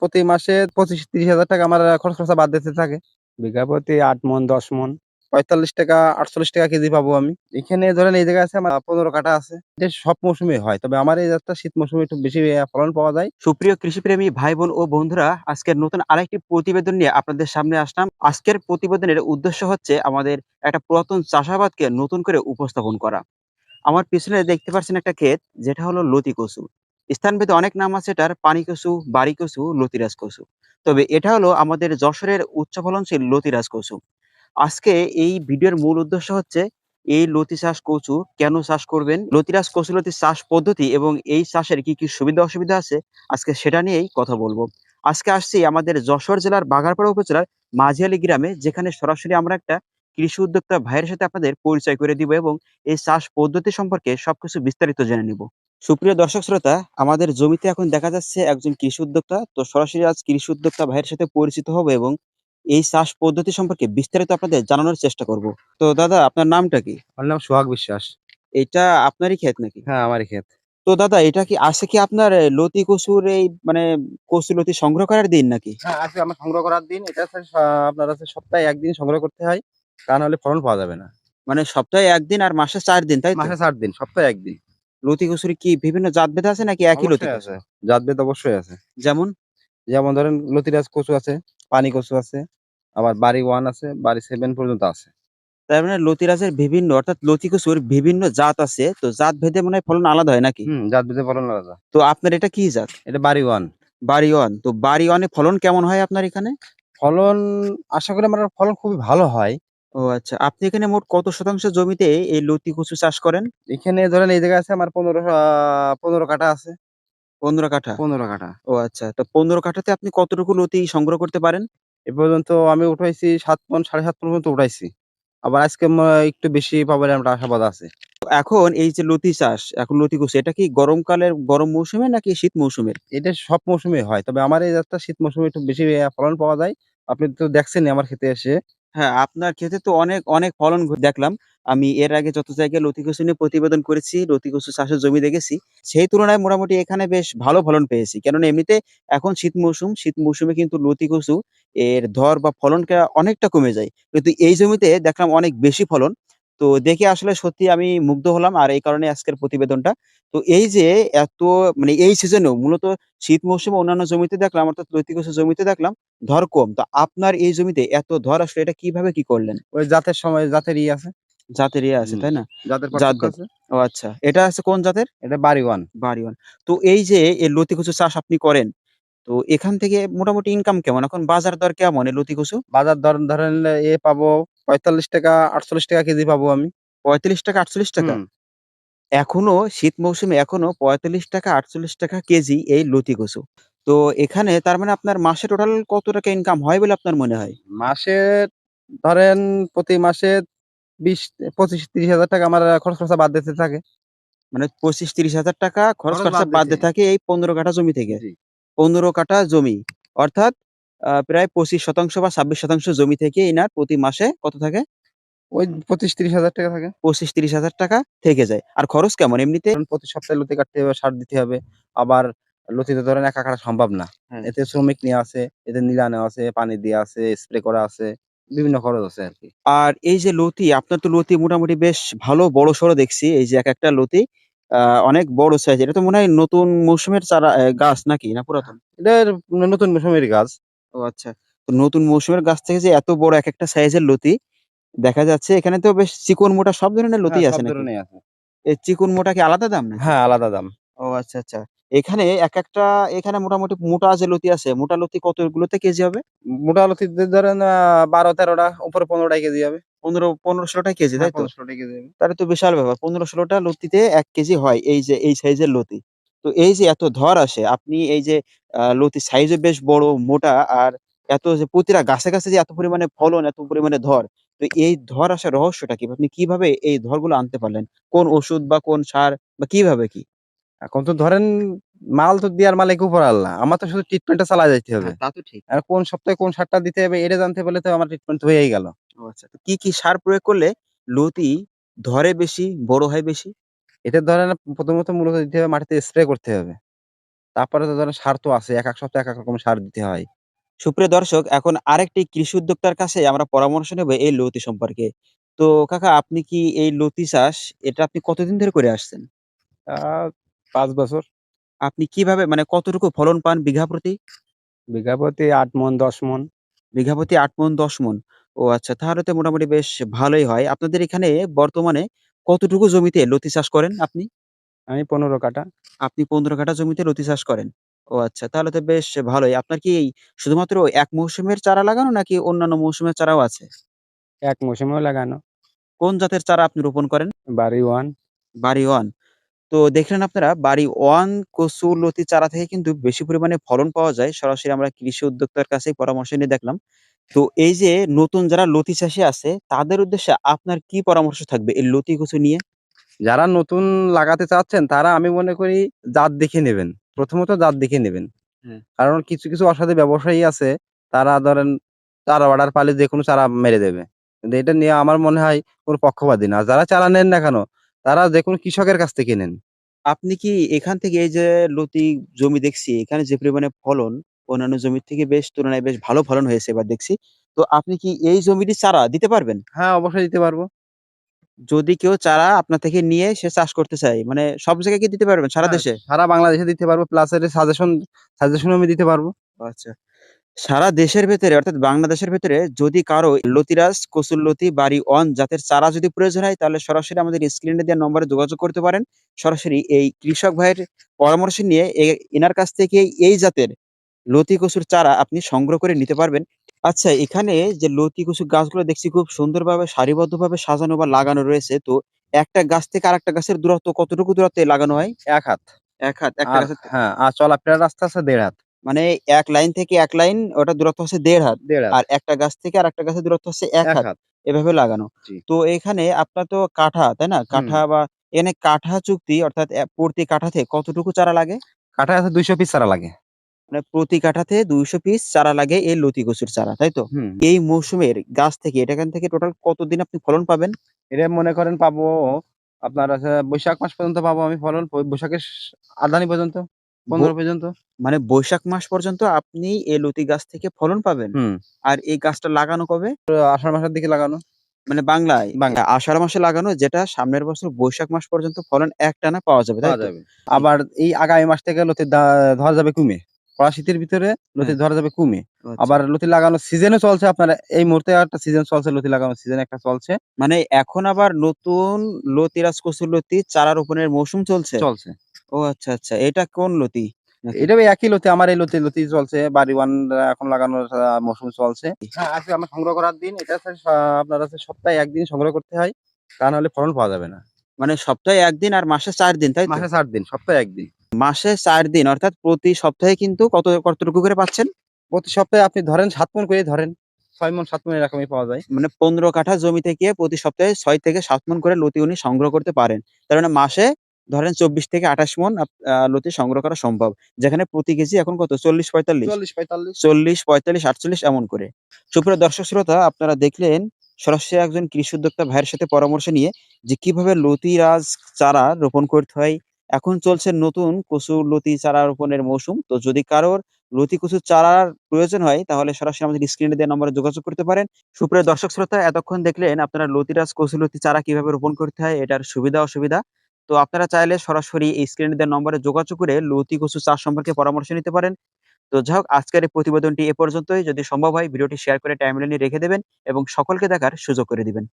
প্রতি মাসে পঁচিশ তিরিশ হাজার টাকা আমার খরচ খরচা বাদ দিতে থাকে। বিঘা প্রতি আট মন দশ মন। পঁয়তাল্লিশ টাকা আটচল্লিশ টাকা কেজি পাবো আমি। এখানে ধরেন এই জায়গায় আছে আমার পনেরো কাটা আছে। এটা সব মৌসুমে হয় তবে আমার এই জাতটা শীত মৌসুমে একটু বেশি ফলন পাওয়া যায়। সুপ্রিয় কৃষিপ্রেমী ভাই বোন ও বন্ধুরা আজকের নতুন আরেকটি প্রতিবেদন নিয়ে আপনাদের সামনে আসলাম। আজকের প্রতিবেদনের উদ্দেশ্য হচ্ছে আমাদের একটা পুরাতন চাষাবাদকে নতুন করে উপস্থাপন করা। আমার পিছনে দেখতে পাচ্ছেন একটা ক্ষেত যেটা হলো লতি কচু। স্থানভেদে অনেক নাম আছে এটার পানি কচু বাড়ি কচু লতিরাজ কচু তবে এটা হলো আমাদের যশোরের উচ্চ ফলনশীল লতিরাজ কচু আজকে এই ভিডিওর মূল উদ্দেশ্য হচ্ছে, এই লতি চাষ কচু কেন চাষ করবেন? লতিরাজ কচু লতি চাষ পদ্ধতি এবং এই চাষের কি কি সুবিধা অসুবিধা আছে? আজকে সেটা নিয়েই কথা বলব। আজকে আসছি আমাদের যশোর জেলার বাগারপাড়া উপজেলার মাঝিয়ালি গ্রামে, যেখানে সরাসরি আমরা একটা কৃষি উদ্যোক্তা ভাইয়ের সাথে আপনাদের পরিচয় করে দিব এবং এই চাষ পদ্ধতি সম্পর্কে সবকিছু বিস্তারিত জেনে নিব। সুপ্রিয় দর্শক শ্রোতা আমাদের জমিতে এখন দেখা যাচ্ছে একজন কৃষি উদ্যোক্তা। তো সরাসরি আজ কৃষি উদ্যোক্তা ভাইয়ের সাথে পরিচিত হব এবং এই চাষ পদ্ধতি সম্পর্কে বিস্তারিত আপনাদের জানানোর চেষ্টা করব। তো দাদা আপনার নামটা কি? আমার নাম সোহাগ বিশ্বাস। এটা আপনারই ক্ষেত নাকি? হ্যাঁ আমারই ক্ষেত। তো দাদা এটা কি আসে কি আপনার লতি কচুর এই মানে কচু লতি সংগ্রহ করার দিন নাকি? হ্যাঁ আমার সংগ্রহ করার দিন। এটা আপনার হচ্ছে সপ্তাহে একদিন সংগ্রহ করতে হয়। তা নাহলে ফলন পাওয়া যাবে না। মানে সপ্তাহে একদিন আর মাসে চার দিন তাই মাসে চার দিন সপ্তাহে একদিন। লতি কচুর কি বিভিন্ন জাত ভেদ আছে নাকি একই লতি অবশ্যই কচু? আছে জাতভেদ অবশ্যই আছে। যেমন? যেমন ধরেন লতিরাজ কচু আছে পানি কচু আছে আবার বাড়ি ওয়ান আছে বাড়ি সেভেন পর্যন্ত আছে। তার মানে লতিরাজের বিভিন্ন অর্থাৎ লতি কচুর বিভিন্ন জাত আছে তো জাত ভেদে মনে হয় ফলন আলাদা হয় নাকি? হুম জাতভেদে ফলন আলাদা। তো আপনার এটা কি জাত? এটা বাড়ি ওয়ান। বাড়ি ওয়ান। তো বাড়ি ওয়ানে ফলন কেমন হয় আপনার এখানে? ফলন আশা করি আমার ফলন খুবই ভালো হয়। ও আচ্ছা আপনি এখানে মোট কত শতাংশ জমিতে এই লতি কচু চাষ করেন? এখানে ধরেন এই জায়গায় আছে আমার পনেরো পনেরো কাটা আছে। পনেরো কাঠা? পনেরো কাটা ও আচ্ছা তো পনেরো কাঠাতে আপনি কতটুকু লতি সংগ্রহ করতে পারেন? এ পর্যন্ত আমি উঠাইছি সাত মন সাড়ে সাত মন পর্যন্ত উঠাইছি। আবার আজকে একটু বেশি পাবার একটা আশাবাদ আছে। এখন এই যে লতি চাষ এখন লতি কচু এটা কি গরমকালের গরম মৌসুমে নাকি শীত মৌসুমের এটা সব মৌসুমে হয় তবে আমার এই জাতটা শীত মৌসুমে একটু বেশি ফলন পাওয়া যায়। আপনি তো দেখছেন আমার খেতে এসে। হ্যাঁ আপনার ক্ষেতে তো অনেক অনেক ফলন দেখলাম। আমি এর আগে যত জায়গায় লতি কচু নিয়ে প্রতিবেদন করেছি লতি কচু চাষের জমি দেখেছি, সেই তুলনায় মোটামুটি এখানে বেশ ভালো ফলন পেয়েছি। কেননা এমনিতে এখন শীত মৌসুম, শীত মৌসুমে কিন্তু লতি কচু এর ধর বা ফলনটা অনেকটা কমে যায়। কিন্তু এই জমিতে দেখলাম অনেক বেশি ফলন। তো দেখে আসলে সত্যি আমি মুগ্ধ হলাম আর এই কারণে আজকের প্রতিবেদনটা। তো এই যে এত মানে এই সিজনেও মূলত শীত মৌসুমে অন্যান্য জমিতে দেখলাম অর্থাৎ লতি কচু জমিতে দেখলাম ধর কম। তো আপনার এই জমিতে এত ধর আসলে এটা কীভাবে কি করলেন? ওই জাতের সময় জাতের ই আছে। জাতের ইয়ে আছে তাই না? জাতের ও আচ্ছা। এটা আছে কোন জাতের? এটা বাড়ি ওয়ান বাড়িওয়ান তো এই যে এই লতি কচু চাষ আপনি করেন তো এখান থেকে মোটামুটি ইনকাম কেমন? এখন বাজার দর কেমন এই লতি কচু বাজার দর ধরেন এ পাবো পঁয়তাল্লিশ টাকা আটচল্লিশ টাকা কেজি পাবো আমি। পঁয়তাল্লিশ টাকা আটচল্লিশ টাকা? হুম। এখনও শীত মৌসুমে এখনও পঁয়তাল্লিশ টাকা আটচল্লিশ টাকা কেজি এই লতি কচু। তো এখানে তার মানে আপনার মাসে টোটাল কত টাকা ইনকাম হয় বলে আপনার মনে হয়? মাসে ধরেন প্রতি মাসে বিশ পঁচিশ তিরিশ হাজার টাকা আমার খরচ খরচা বাদ দিতে থাকে। মানে পঁচিশ তিরিশ হাজার টাকা খরচ খরচ খরচা বাদ বাদ দিতে। দিয়ে থাকে এই পনেরো কাঠা জমি থেকে। জি। পনেরো কাঠা জমি। অর্থাৎ প্রায় পঁচিশ শতাংশ বা ছাব্বিশ শতাংশ জমি থেকে ইনার প্রতি মাসে কত থাকে? ওই পঁচিশ তিরিশ হাজার টাকা থাকে। পঁচিশ তিরিশ হাজার টাকা থেকে যায়। আর খরচ কেমন? এমনিতে প্রতি সপ্তাহে লতি কাটতে হবে সার দিতে হবে। আবার লতিতে ধরেন একা কাটা সম্ভব না। এতে শ্রমিক নিয়ে আছে এতে নিলানো আছে পানি দিয়ে আছে স্প্রে করা আছে বিভিন্ন খরচ আছে আর কি। আর এই যে লতি আপনার তো লতি মোটামুটি বেশ ভালো বড় সড়ো দেখছি। এই যে এক একটা লতি আহ অনেক বড় সাইজ এটা তো মনে হয় নতুন মৌসুমের চারা গাছ নাকি না পুরাতন? এটা নতুন মৌসুমের গাছ। ও আচ্ছা। তো নতুন মৌসুমের গাছ থেকে যে এত বড় এক একটা সাইজের লতি দেখা যাচ্ছে এখানে তো বেশ চিকন মোটা সব ধরনের লতি হ্যাঁ, আছে নাকি? ধরনের আছে। এই চিকন মোটা কি আলাদা দাম না হ্যাঁ আলাদা দাম। ও আচ্ছা আচ্ছা। এখানে এক একটা এখানে মোটামুটি মোটা যে লতি আছে মোটা লতি কতগুলোতে কেজি হবে? মোটা লতিতে ধরেন আহ, বারো তেরোটা উপরে পনেরোটা কেজি হবে। পনেরো পনেরো ষোলোটা কেজি তাই তো? ষোলোটা কেজি হবে। তাহলে তো বিশাল ব্যাপার। পনেরো ষোলোটা লতিতে এক কেজি হয় এই যে এই সাইজের লতি। তো এই যে এত ধর আসে আপনি এই যে লতি সাইজে বেশ বড় মোটা আর এত যে প্রতিটা গাছে গাছে যে এত পরিমাণে ফলন এত পরিমাণে ধর তো এই ধর আসার রহস্যটা কি? আপনি কীভাবে এই ধরগুলো আনতে পারলেন? কোন ওষুধ বা কোন সার বা কীভাবে কি? এখন তো ধরেন মাল তো দেওয়ার মালিক উপর আল্লাহ। আমার তো শুধু ট্রিটমেন্টটা চালা যাইতে হবে। তা তো ঠিক। আর কোন সপ্তাহে কোন সারটা দিতে হবে এটা জানতে পারলে তো আমার ট্রিটমেন্ট হয়েই গেল। ও আচ্ছা কি কি সার প্রয়োগ করলে লতি ধরে বেশি বড় হয় বেশি? এটা ধরেন প্রথমত মূলত দিতে হবে মাটিতে স্প্রে করতে হবে। তারপরে তো ধরেন সার তো আছে এক এক সপ্তাহে এক এক রকম সার দিতে হয়। সুপ্রিয় দর্শক এখন আরেকটি কৃষি উদ্যোক্তার কাছে আমরা পরামর্শ নেব এই লতি সম্পর্কে। তো কাকা আপনি কি এই লতি চাষ এটা আপনি কতদিন ধরে করে আসছেন? পাঁচ বছর। আপনি কীভাবে মানে কতটুকু ফলন পান বিঘা প্রতি? বিঘা প্রতি আট মন দশ মন। বিঘা প্রতি আট মন দশ মন। ও আচ্ছা তাহলে তো মোটামুটি বেশ ভালোই হয়। আপনাদের এখানে বর্তমানে কতটুকু জমিতে লতি চাষ করেন আপনি? আমি পনেরো কাটা আপনি পনেরো কাটা জমিতে লতি চাষ করেন? ও আচ্ছা তাহলে তো বেশ ভালোই। আপনার কি এই শুধুমাত্র এক মৌসুমের চারা লাগানো নাকি অন্যান্য মৌসুমের চারাও আছে? এক মৌসুমেও লাগানো। কোন জাতের চারা আপনি রোপণ করেন? বাড়ি ওয়ান। বাড়ি ওয়ান। তো দেখলেন আপনারা বাড়ি ওয়ান কচু লতি চারা থেকে কিন্তু বেশি পরিমাণে ফলন পাওয়া যায়। সরাসরি আমরা কৃষি উদ্যোক্তার কাছেই পরামর্শ নিয়ে দেখলাম। তো এই যে নতুন যারা লতি চাষী আছে তাদের উদ্দেশ্যে আপনার কি পরামর্শ থাকবে এই লতি কচু নিয়ে? যারা নতুন লাগাতে চাচ্ছেন তারা আমি মনে করি জাত দেখে নেবেন। প্রথমত জাত দেখে নেবেন। হ্যাঁ। কারণ কিছু কিছু অসাধু ব্যবসায়ী আছে তারা ধরেন চারা অর্ডার পালে যে কোনো চারা মেরে দেবে। কিন্তু এটা নিয়ে আমার মনে হয় কোনো পক্ষপাতী না। যারা চারা নেন না কেন তারা যে কোনো কৃষকের কাছ থেকে নেন। আপনি কি এখান থেকে এই যে লতি জমি দেখছি এখানে যে পরিমাণে ফলন অন্যান্য জমির থেকে বেশ তুলনায় বেশ ভালো ফলন হয়েছে এবার দেখছি। তো আপনি কি এই জমিটি চারা দিতে পারবেন? হ্যাঁ অবশ্যই দিতে পারব। যদি কেউ চারা আপনার থেকে নিয়ে সে চাষ করতে চায় মানে সব জায়গায় কি দিতে পারবেন সারা হ্যাঁ, দেশে? সারা বাংলাদেশে দিতে পারব প্লাস এর সাজেশন সাজেশন আমি দিতে পারব। আচ্ছা। সারা দেশের ভেতরে অর্থাৎ বাংলাদেশের ভেতরে যদি কারও লতিরাজ কসুল্লতি বাড়ি অন জাতের চারা যদি প্রয়োজন হয় তাহলে সরাসরি আমাদের স্ক্রিনে দেওয়া নম্বরে যোগাযোগ করতে পারেন। সরাসরি এই কৃষক ভাইয়ের পরামর্শ নিয়ে এনার কাছ থেকে এই জাতের লতি কচুর চারা আপনি সংগ্রহ করে নিতে পারবেন। আচ্ছা এখানে যে লতি কচু গাছগুলো দেখছি খুব সুন্দরভাবে সারিবদ্ধভাবে সাজানো বা লাগানো রয়েছে। তো একটা গাছ থেকে আর একটা গাছের দূরত্ব কতটুকু দূরত্বে লাগানো হয়? এক হাত। এক হাত একটা গাছের হ্যাঁ আর চলাফেরার রাস্তা আছে দেড় হাত। মানে এক লাইন থেকে এক লাইন ওটা দূরত্ব হচ্ছে দেড় হাত। দেড় আর একটা গাছ থেকে আর একটা গাছের দূরত্ব হচ্ছে এক হাত। এভাবে লাগানো। তো এখানে আপনার তো কাঠা তাই না? কাঠা বা এখানে কাঠা চুক্তি অর্থাৎ প্রতি কাঠাতে কতটুকু চারা লাগে? কাঠায় আছে দুইশো পিস চারা লাগে। মানে প্রতি কাঠাতে দুইশো পিস চারা লাগে এই লতি কচুর চারা তাই তো? এই মৌসুমের গাছ থেকে এটা এখান থেকে টোটাল কতদিন আপনি ফলন পাবেন? এটা মনে করেন পাবো আপনার আছে বৈশাখ মাস পর্যন্ত পাবো আমি ফলন বৈশাখের আদানি পর্যন্ত পনেরো পর্যন্ত। মানে বৈশাখ মাস পর্যন্ত আপনি এই লতি গাছ থেকে ফলন পাবেন। আর এই গাছটা লাগানো কবে? আষাঢ় মাসের দিকে লাগানো। মানে বাংলায়? বাংলা। আষাঢ় মাসে লাগানো যেটা সামনের বছর বৈশাখ মাস পর্যন্ত ফলন একটানা পাওয়া যাবে তাই পাওয়া যাবে। আবার এই আগামী মাস থেকে লতি ধরা যাবে কমে। কড়া শীতের ভিতরে লতি ধরা যাবে কমে আচ্ছা। আবার লতি লাগানোর সিজনও চলছে আপনার এই মুহূর্তে একটা সিজন চলছে লতি লাগানোর সিজন একটা চলছে। মানে এখন আবার নতুন লতিরাজ কচুর লতি চারা রোপণের মৌসুম চলছে? চলছে। ও আচ্ছা আচ্ছা। এটা কোন লতি? এটা একই লতি আমার এই লতি লতি চলছে। বাড়ি ওয়ান এখন লাগানোর মৌসুম চলছে। হ্যাঁ আজকে আমরা সংগ্রহ করার দিন এটা আপনার আছে সপ্তাহে একদিন সংগ্রহ করতে হয়। তা নাহলে ফলন পাওয়া যাবে না। মানে সপ্তাহে একদিন আর মাসে চার দিন তাই মাসে চার দিন সপ্তাহে একদিন। মাসে চার দিন অর্থাৎ প্রতি সপ্তাহে কিন্তু কত কতটুকু করে পাচ্ছেন? প্রতি সপ্তাহে আপনি ধরেন সাত মন করে ধরেন ছয় মন সাত মন এরকমই পাওয়া যায়। মানে পনেরো কাঠা জমি থেকে প্রতি সপ্তাহে ছয় থেকে সাত মন করে লতি উনি সংগ্রহ করতে পারেন। তার মানে মাসে ধরেন চব্বিশ থেকে আঠাশ মন লতি সংগ্রহ করা সম্ভব। যেখানে প্রতি কেজি এখন কত? চল্লিশ পঁয়তাল্লিশ? চল্লিশ পঁয়তাল্লিশ। চল্লিশ পঁয়তাল্লিশ আটচল্লিশ এমন করে। সুপ্রিয় দর্শক শ্রোতা আপনারা দেখলেন সরাসরি একজন কৃষি উদ্যোক্তা ভাইয়ের সাথে পরামর্শ নিয়ে যে কীভাবে লতি রাজ চারা রোপণ করতে হয় এখন চলছে নতুন কচু লতি চারা রোপণের মৌসুম। তো যদি কারোর লতি কচুর চারার প্রয়োজন হয়, তাহলে সরাসরি আমাদের স্ক্রিনে দেওয়া নম্বরে যোগাযোগ করতে পারেন। সুপ্রিয় দর্শক শ্রোতা, এতক্ষণ দেখলেন আপনারা লতিরাজ কচু লতি চারা কীভাবে রোপণ করতে হয়, এটার সুবিধা, অসুবিধা। তো আপনারা চাইলে সরাসরি এই স্ক্রিনে দেওয়া নম্বরে যোগাযোগ করে লতি কচু চাষ সম্পর্কে পরামর্শ নিতে পারেন। তো যাই হোক, আজকের এই প্রতিবেদনটি এ পর্যন্তই। যদি সম্ভব হয়, ভিডিওটি শেয়ার করে টাইমলাইনে রেখে দেবেন এবং সকলকে দেখার সুযোগ করে দিবেন।